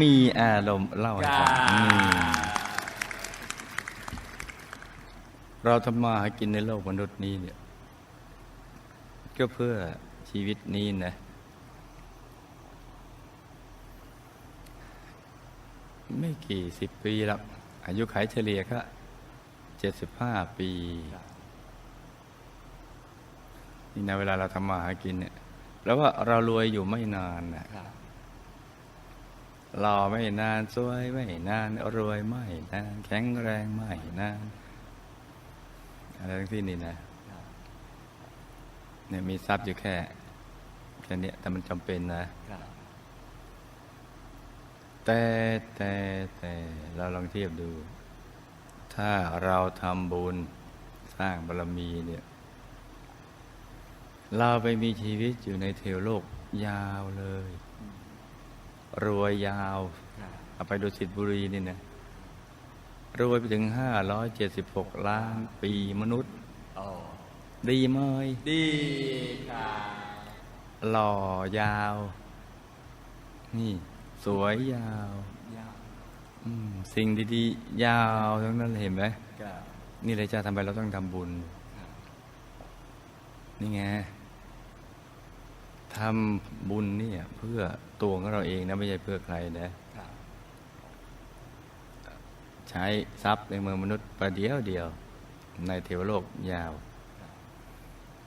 มีอารมณ์เล่าให้ฟังอืมเราทำมาหากินในโลกมนุษย์นี้เนี่ย ก็เพื่อชีวิตนี้นะ ไม่กี่สิบปีแล้วอายุขัยเฉลี่ยก็เจ็ดสิบห้าปีนี่นะเวลาเราทำมาหากินเนี่ยแล้วว่าเรารวยอยู่ไม่นานนะครับ หล่อไม่นานสวยไม่นานรวยไม่นานแข็งแรงไม่นานอะไรทั้งสิ้นนี่นะเนี่ยมีทรัพย์อยู่แค่แค่นี้แต่มันจำเป็นนะ แต่แต่แต่เราลองเทียบดู ถ้าเราทำบุญสร้างบารมีเนี่ย เราไปมีชีวิตอยู่ในเทวโลกยาวเลย รวยยาวครับเอาไปดูสิทธิบุรีนี่นะรวยไปถึงห้าร้อยเจ็ดสิบหกล้านปีมนุษย์โอ้ดีไหมยดีครับหล่อยาว นี่ สวยยาวยากอืมสิ่งดีๆ ยาวทั้งนั้นเลยเห็นไหมครับนี่เลยจะทำไปเราต้องทำบุญครับนี่ไง ทำบุญเนี่ยเพื่อตัวของเราเองนะไม่ใช่เพื่อใครนะใช้ทรัพย์ในเมืองมนุษย์ประเดียวเดียว ในเทวโลกยาว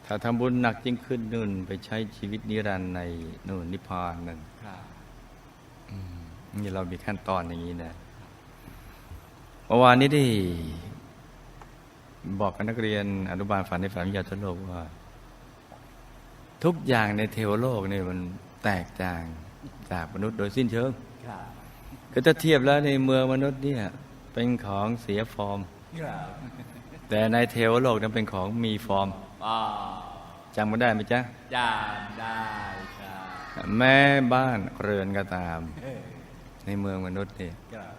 ถ้าทำบุญหนักยิ่งขึ้นนู่นไปใช้ชีวิตนิรันดร์ในนู่นนิพพานนั่นนี่เรามีขั้นตอนอย่างนี้นะเมื่อวานนี้ได้บอกกับนักเรียนอนุบาลฝันในฝันวิทยาทโลกว่า ทุกอย่างในเทวโลกเนี่ยมันแตกต่างจากมนุษย์โดยสิ้นเชิงครับก็ถ้าเทียบแล้วในเมืองมนุษย์เนี่ยเป็นของเสียฟอร์มครับแต่ในเทวโลกนั้นเป็นของมีฟอร์มอ่าจำมาได้ไหมจ๊ะจำได้ครับแม้บ้านเรือนก็ตามเอ้ยในเมืองมนุษย์เนี่ยครับ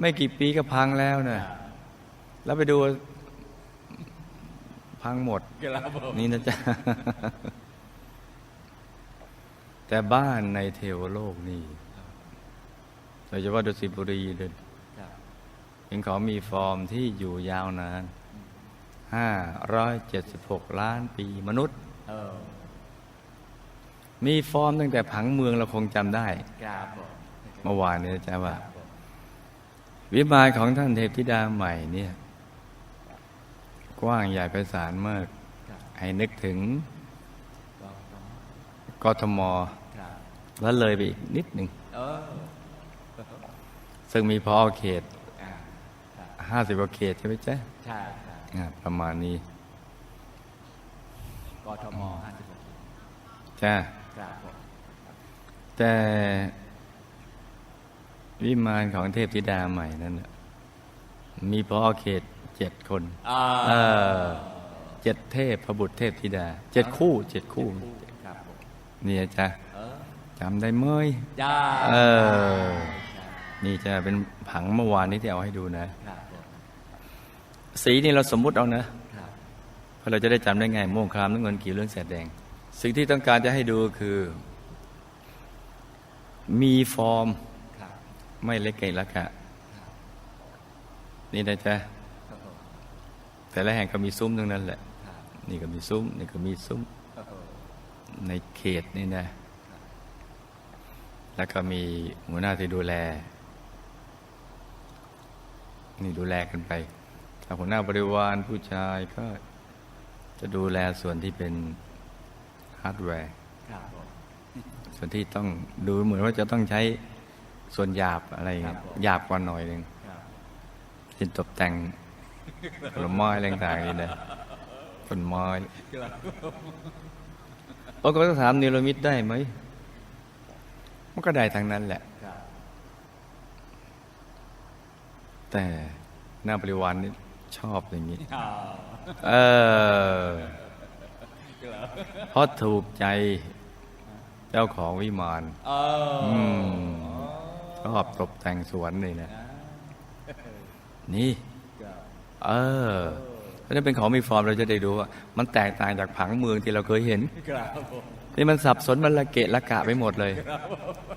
ไม่กี่ปีก็พังแล้วคนะรับแล้วไปดูพังหมดครับผมนี่นะจ๊ะ แต่บ้านในเทวโลกนี่โดยเฉพาะดุสิตบุรีเลยเป็นของมีฟอร์มที่อยู่ยาวนานห้าร้อยเจ็ดสิบหกล้านปีมนุษย์มีฟอร์มตั้งแต่ผังเมืองเราคงจำได้เมื่อวานนี้จะว่ารับผมวิมานของท่านเทพธิดาใหม่เนี่ย กว้างใหญ่ไพศาลมาก ให้นึกถึง กทมครับแล้วเลยไปอีกนิดหนึ่งเออซึ่งมีพอเขตอ่าครับห้าสิบกว่าเขตใช่ไหมจ๊ะใช่ครับอ่าประมาณนี้กทมห้าสิบหกจ้าครับผมแต่วิมานของเทพธิดาใหม่นั้นน่ะมีพอเขตเจ็ดคนอ่าเออเจ็ดเทพพบุตรเทพธิดาเจ็ดคู่เจ็ดคู่ ครับผมนี่จ้ะเออจำได้เมยจ้าเออ นี่จะเป็นผังเมื่อวานนี้ที่เอาให้ดูนะครับผมสีนี่เราสมมุติเอานะครับเพราะเราจะได้จำได้ง่ายม่วงครามน้ำเงินเขียวเหลืองแสดแดง สิ่งที่ต้องการจะให้ดูคือ มีฟอร์มครับไม่เล็กเกะละกะนี่นะจ๊ะครับผมแต่ละแห่งก็มีซุ้มทั้งนั้นแหละครับนี่ก็มีซุ้ม นี่ก็มีซุ้มครับผม ในเขตนี่นะ แล้วก็มีหัวหน้าที่ดูแล นี่ดูแลกันไปถ้าหัวหน้าบริวารผู้ชายก็จะดูแลส่วนที่เป็นฮาร์ดแวร์ครับผมส่วนที่ต้องดูเหมือนว่าจะต้องใช้ส่วนหยาบอะไรเงี้ยหยาบกว่าหน่อยหนึ่งครับเช่นตกแต่งผลไม้อะไรต่างๆนี่นะต้นไม้ ครับโอ้ก็ต้องถามเนรมิตได้ไหมมันก็ได้ทางนั้นแหละครับแต่หน้าบริวารนี่ชอบอย่างนี้อ่าเออครับเพราะถูกใจเจ้าของวิมานเอออืมชอบตกแต่งสวนนี่นะ นี่ครับเออเพ ราะฉะนั้นเป็นของมีฟอร์มเราจะได้ดูว่า มันแตกต่างจากผังเมืองที่เราเคยเห็นครับผมนี่มันสับสนมันละเกะละกะไปหมดเลย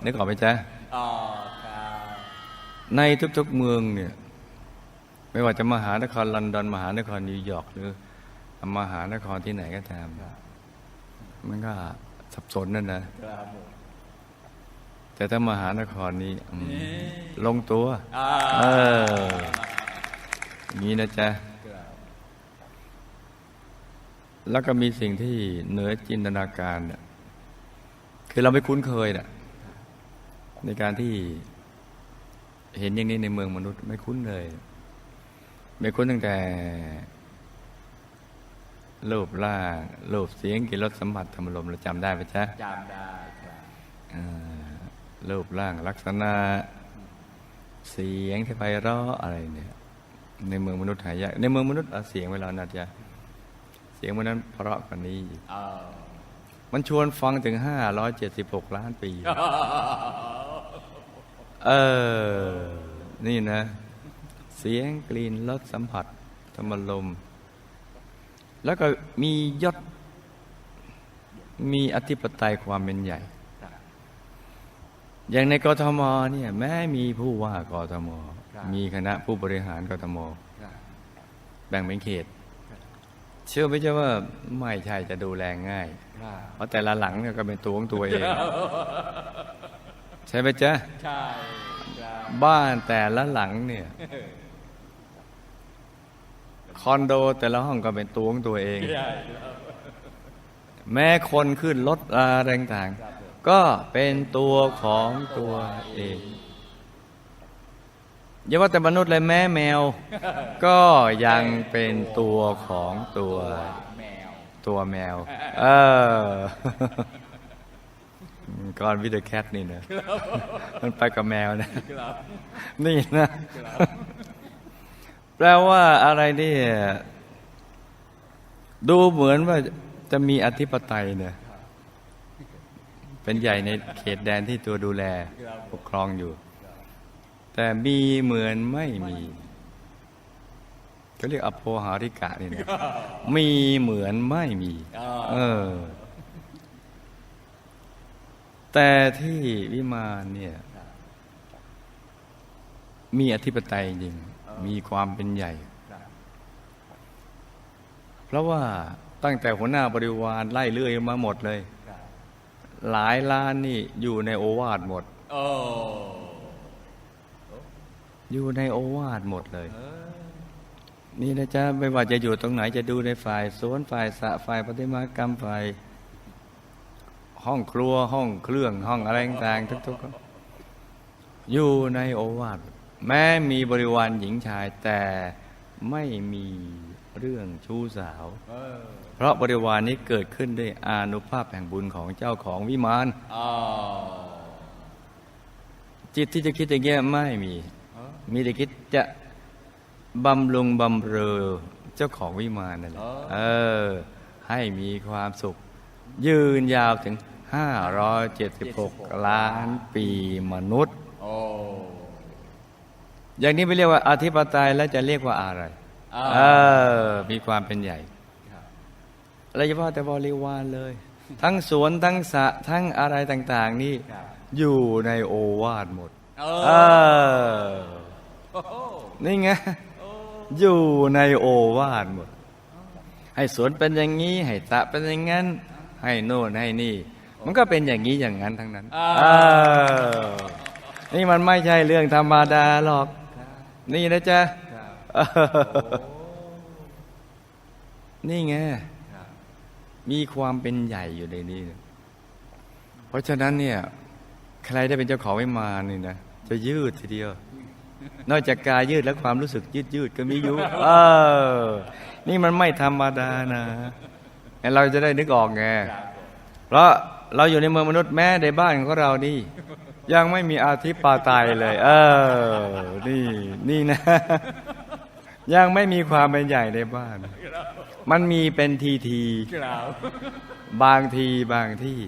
นึกออกไหมจ๊ะอ๋อครับในทุกๆเมืองเนี่ยไม่ว่าจะมหานครลอนดอนมหานครนิวยอร์กหรือมหานครที่ไหนก็ตามมันก็สับสนนั่นนะครับผมแต่ถ้ามหานครนี้อืมลงตัวอ่าเอออย่างนี้นะจ๊ะครับ แล้วก็มีสิ่งที่เหนือจินตนาการเนี่ยคือเราไม่คุ้นเคยน่ะในการที่เห็นอย่างนี้ในเมืองมนุษย์ ไม่คุ้นเลย ไม่คุ้นตั้งแต่รูปร่างรูปเสียงกลิ่นรสสัมผัสธรรมลมเราจำได้ไหมจ๊ะจำได้ครับอ่ารูปร่างลักษณะ เสียงที่ไพเราะอะไรเนี่ย ในเมืองมนุษย์หายากในเมืองมนุษย์เอาเสียงเวลานาจะเสียงวันนั้นเพราะกว่านี้อีกเออมันชวนฟังถึงห้าร้อยเจ็ดสิบหกล้านปี เออ นี่นะ เสียงกลิ่นรสสัมผัส ธรรมลม แล้วก็มียศ มีอธิปไตยความเป็นใหญ่ครับอย่างในกทมเนี่ยแม้มีผู้ว่ากทมครับมีคณะผู้บริหารกทมครับแบ่งเป็นเขต เชื่อไหมเจ้าว่าไม่ใช่จะดูแลง่ายครับเพราะแต่ละหลังเนี่ยก็เป็นตัวของตัวเอง ใช่ไหมจ๊ะใช่ครับบ้านแต่ละหลังเนี่ยคอนโดแต่ละห้องก็เป็นตัวของตัวเองใช่ครับแม้คนขึ้นรถอะไรต่างครับผมๆก็เป็นตัวของตัวเอง อย่าว่าแต่มนุษย์เลยแม่แมว ก็ยังเป็นตัวของตัวแมวตัวแมว เออก่อนวิดแคทนี่นะมันไปกับแมวนะครับนี่นะแปลว่าอะไรนี่ดูเหมือนว่าจะมีอธิปไตยเนี่ยเป็นใหญ่ในเขตแดนที่ตัวดูแลปกครองอยู่ แต่มีเหมือนไม่มีเขาเรียกอโภหาริกะนี่นะมีเหมือนไม่มีอ่าเออ แต่ที่วิมานเนี่ย มีอธิปไตยจริง มีความเป็นใหญ่ครับเพราะว่าตั้งแต่หัวหน้าบริวารไล่เลื่อยมาหมดเลยครับหลายล้านนี่อยู่ในโอวาทหมด โอ้ อยู่ในโอวาทหมดเลยเออนี่นะจ๊ะไม่ว่าจะอยู่ตรงไหนจะดูในฝ่ายสวนฝ่ายสระฝ่ายปฏิมากรรมฝ่ายห้องครัวห้องเครื่องห้องอะไรต่างๆทุกๆอยู่ในโอวาทแม้มีบริวารหญิงชาย แต่ไม่มีเรื่องชู้สาวเออเพราะบริวารนี้เกิดขึ้นด้วยอานุภาพแห่งบุญของเจ้าของวิมานอ๋อจิตที่จะคิดอย่างเงี้ยไม่มีเออ มีแต่คิดจะบำรุงบำเรอเจ้าของวิมานนั่นแหละอ๋อเออ ให้มีความสุข ยืนยาวถึง 576 ล้านปีมนุษย์โอ้อย่างนี้ไม่เรียกว่าอธิปไตยแล้วจะเรียกว่าอะไรอ่าเออ มีความเป็นใหญ่ครับอะไรเฉพาะแต่บริวารเลย ทั้งสวนทั้งสระทั้งอะไรต่าง ๆ นี่ครับอยู่ในโอวาทหมด เอเอออโอ้โห นี่ไงโอ้อยู่ในโอวาทหมด ให้สวนเป็นอย่างนี้ ให้สระเป็นอย่างนั้น ให้โน่นให้นี่ มันก็เป็นอย่างนี้อย่างนั้นทั้งนั้นอ่าเออนี่มันไม่ใช่เรื่องธรรมดาหรอกครับนี่นะจ๊ะครับเออนี่ไงครับมีความเป็นใหญ่อยู่ในนี้ เพราะฉะนั้นเนี่ย ใครได้เป็นเจ้าของวิมานนี่นะ จะยืดทีเดียว นอกจากกายยืดแล้วความรู้สึกยืดยืดๆก็มีอยู่เออ นี่มันไม่ธรรมดานะงั้นเราจะได้นึกออกไงครับผมเพราะเราอยู่ในเมืองมนุษย์แม้ในบ้านของเรานี่ ยังไม่มีอาธิปไตยเลย เออ นี่นี่นะ ยังไม่มีความเป็นใหญ่ในบ้าน มันมีเป็นทีทีครับบางทีบางที่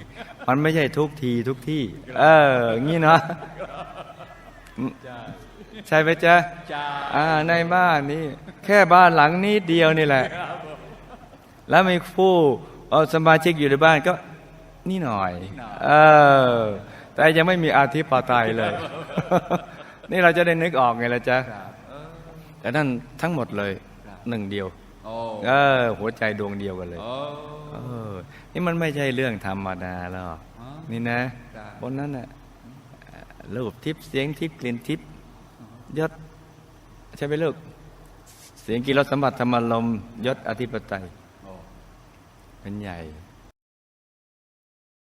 มันไม่ใช่ทุกทีทุกที่ เอองี้เนาะ ใช่ใช่ไหมจ๊ะใช่อ่าในบ้านนี้ แค่บ้านหลังนี้เดียวนี่แหละครับผมแล้วมีผู้เอาสมาชิกอยู่ในบ้านก็นี่หน่อย เออ แต่ยังไม่มีอาธิปไตยเลย นี่เราจะได้นึกออกไงละจ๊ะครับเออแต่นั่นทั้งหมดเลยครับหนึ่งเดียวโอ้เออ หัวใจดวงเดียวกันเลยโอ้เออ นี่มันไม่ใช่เรื่องธรรมดาหรอกอ๋อนี่นะครับบนนั้นน่ะเอ่อรูปทิพย์เสียงทิพย์กลิ่นทิพย์ ยศใช่ไหมลูกเสียงกิรสสัมบัติธรรมลมณ์ยศอธิปไตยโอ้เป็นใหญ่โ